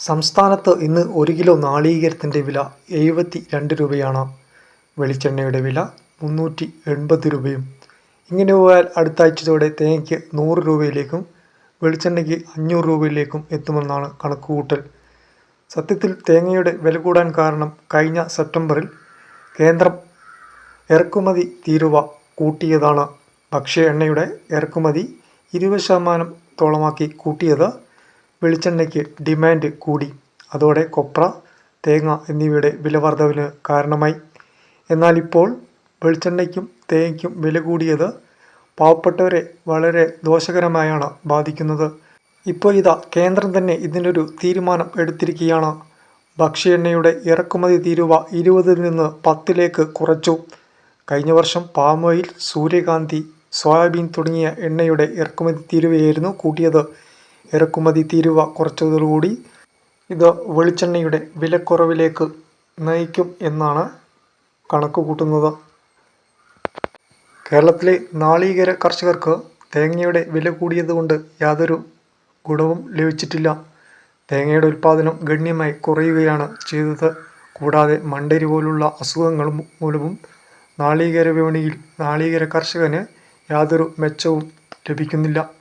സംസ്ഥാനത്ത് ഇന്ന് ഒരു കിലോ നാളികേരത്തിന്റെ വില എഴുപത്തി രണ്ട് രൂപയാണ്. വെളിച്ചെണ്ണയുടെ വില മുന്നൂറ്റി എൺപത് രൂപയും. ഇങ്ങനെ പോയാൽ അടുത്ത ആഴ്ചയോടെ തേങ്ങയ്ക്ക് നൂറ് രൂപയിലേക്കും വെളിച്ചെണ്ണയ്ക്ക് അഞ്ഞൂറ് രൂപയിലേക്കും എത്തുമെന്നാണ് കണക്കുകൂട്ടൽ. സത്യത്തിൽ തേങ്ങയുടെ വില കൂടാൻ കാരണം കഴിഞ്ഞ സെപ്റ്റംബറിൽ കേന്ദ്രം ഇറക്കുമതി തീരുവ കൂട്ടിയതാണ്. ഭക്ഷ്യ എണ്ണയുടെ ഇറക്കുമതി ഇരുപത് ശതമാനത്തോളമാക്കി കൂട്ടിയത് വെളിച്ചെണ്ണയ്ക്ക് ഡിമാൻഡ് കൂടി. അതോടെ കൊപ്ര തേങ്ങ എന്നിവയുടെ വില വർധവിന് കാരണമായി. എന്നാൽ ഇപ്പോൾ വെളിച്ചെണ്ണയ്ക്കും തേങ്ങയ്ക്കും വില കൂടിയത് പാവപ്പെട്ടവരെ വളരെ ദോഷകരമായാണ് ബാധിക്കുന്നത്. ഇപ്പോൾ ഇതാ കേന്ദ്രം തന്നെ ഇതിനൊരു തീരുമാനം എടുത്തിരിക്കുകയാണ്. ഭക്ഷ്യ എണ്ണയുടെ ഇറക്കുമതി തീരുവ ഇരുപതിൽ നിന്ന് പത്തിലേക്ക് കുറച്ചു. കഴിഞ്ഞ വർഷം പാം ഓയിൽ സൂര്യകാന്തി സോയാബീൻ തുടങ്ങിയ എണ്ണയുടെ ഇറക്കുമതി തീരുവയായിരുന്നു കൂട്ടിയത്. ഇറക്കുമതി തീരുവ കുറച്ചതോടുകൂടി ഇത് വെളിച്ചെണ്ണയുടെ വിലക്കുറവിലേക്ക് നയിക്കും എന്നാണ് കണക്ക് കൂട്ടുന്നത് കേരളത്തിലെ നാളികേര കർഷകർക്ക് തേങ്ങയുടെ വില കൂടിയതുകൊണ്ട് യാതൊരു ഗുണവും ലഭിച്ചിട്ടില്ല. തേങ്ങയുടെ ഉൽപ്പാദനം ഗണ്യമായി കുറയുകയാണ് ചെയ്തത്. കൂടാതെ മണ്ടരി പോലുള്ള അസുഖങ്ങൾ മൂലവും നാളികേര വിപണിയിൽ നാളികേര കർഷകന് യാതൊരു മെച്ചവും ലഭിക്കുന്നില്ല.